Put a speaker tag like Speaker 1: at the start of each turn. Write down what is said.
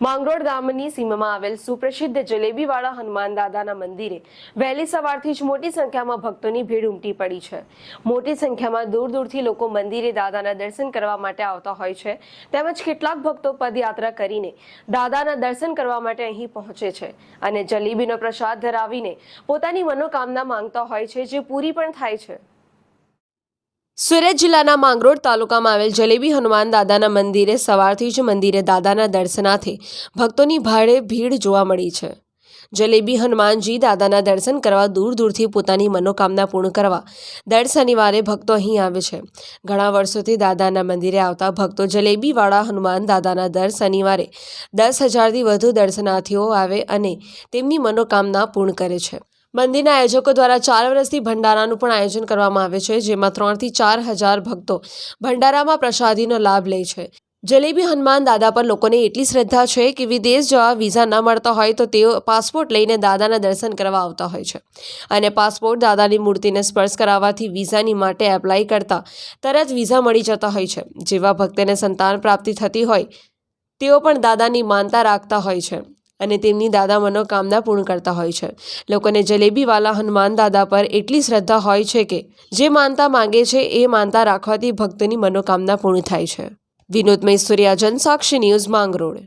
Speaker 1: માંગરોળ ગામની સીમામાં આવેલ સુપ્રસિદ્ધ જલેબીવાળા હનુમાન દાદાના મંદિરે વહેલી સવારથી જ મોટી સંખ્યામાં ભક્તોની ભીડ ઉમટી પડી છે. મોટી સંખ્યામાં દૂર દૂરથી લોકો મંદિરે દાદાના દર્શન કરવા માટે આવતા હોય છે. તેમજ કેટલાક ભક્તો પદયાત્રા કરીને દાદાના દર્શન કરવા માટે અહીં પહોંચે છે અને જલેબીનો પ્રસાદ ધરાવીને પોતાની મનોકામના માંગતા હોય છે, જે પૂરી પણ થાય છે. સુરત જિલ્લાના માંગરોળ તાલુકામાં આવેલ જલેબી હનુમાન દાદાના મંદિરે સવારથી જ મંદિરે દાદાના દર્શનાર્થે ભક્તોની ભારે ભીડ જોવા મળી છે. જલેબી હનુમાનજી દાદાના દર્શન કરવા દૂર દૂરથી પોતાની મનોકામના પૂર્ણ કરવા દર શનિવારે ભક્તો અહીં આવે છે. ઘણા વર્ષોથી દાદાના મંદિરે આવતા ભક્તો જલેબીવાળા હનુમાન દાદાના દર શનિવારે દસ હજારથી વધુ દર્શનાર્થીઓ આવે અને તેમની મનોકામના પૂર્ણ કરે છે. મંદિરના આયોજકો દ્વારા ચાર વર્ષથી ભંડારાનું પણ આયોજન કરવામાં આવે છે, જેમાં ત્રણથી ચાર હજાર ભક્તો ભંડારામાં પ્રસાદીનો લાભ લે છે. જલેબી હનુમાન દાદા પર લોકોને એટલી શ્રદ્ધા છે કે વિદેશ જવા વિઝા ન મળતા હોય તો તેઓ પાસપોર્ટ લઈને દાદાના દર્શન કરવા આવતા હોય છે. અને પાસપોર્ટ દાદાની મૂર્તિને સ્પર્શ કરાવવાથી વિઝાની માટે એપ્લાય કરતા તરત વિઝા મળી જતા હોય છે. જેવા ભક્તને સંતાન પ્રાપ્તિ થતી હોય, તેઓ પણ દાદાની માનતા રાખતા હોય છે. અને તેમની દાદા મનોકામના પૂર્ણ કરતા હોય છે. લોકોને જલેબીવાલા હનુમાન દાદા પર એટલી શ્રદ્ધા હોય છે કે, જે માનતા માંગે છે એ માનતા રાખવાથી ભક્તની મનોકામના પૂર્ણ થાય છે. વિનોદ મૈસુરિયા જનસાક્ષી ન્યૂઝ માંગરોળ.